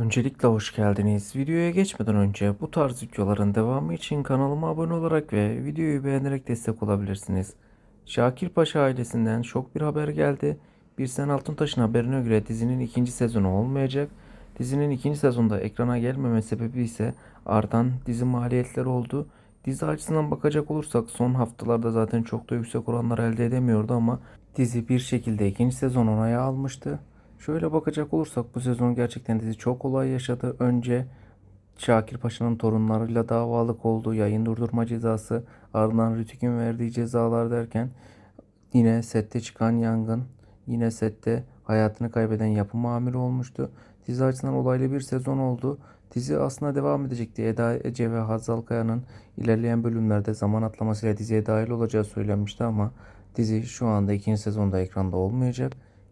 Öncelikle hoş geldiniz. Videoya geçmeden önce bu tarz videoların devamı için kanalıma abone olarak ve videoyu beğenerek destek olabilirsiniz. Şakir Paşa ailesinden şok bir haber geldi. Bir Sen Altuntaş'ın haberine göre dizinin ikinci sezonu olmayacak. Dizinin ikinci sezonda ekrana gelmeme sebebi ise artan dizi maliyetleri oldu. Dizi açısından bakacak olursak son haftalarda zaten çok da yüksek oranlar elde edemiyordu ama dizi bir şekilde ikinci sezon onayı almıştı. Şöyle bakacak olursak bu sezon gerçekten dizi çok olay yaşadı. Önce Şakir Paşa'nın torunlarıyla davalık olduğu yayın durdurma cezası, ardından Rütük'ün verdiği cezalar derken yine sette çıkan yangın, yine sette hayatını kaybeden yapım amiri olmuştu. Dizi açısından olaylı bir sezon oldu. Dizi aslında devam edecekti. Eda Ece ve Hazal Kaya'nın ilerleyen bölümlerde zaman atlamasıyla diziye dahil olacağı söylenmişti ama dizi şu anda ikinci sezonda ekranda olmayacak.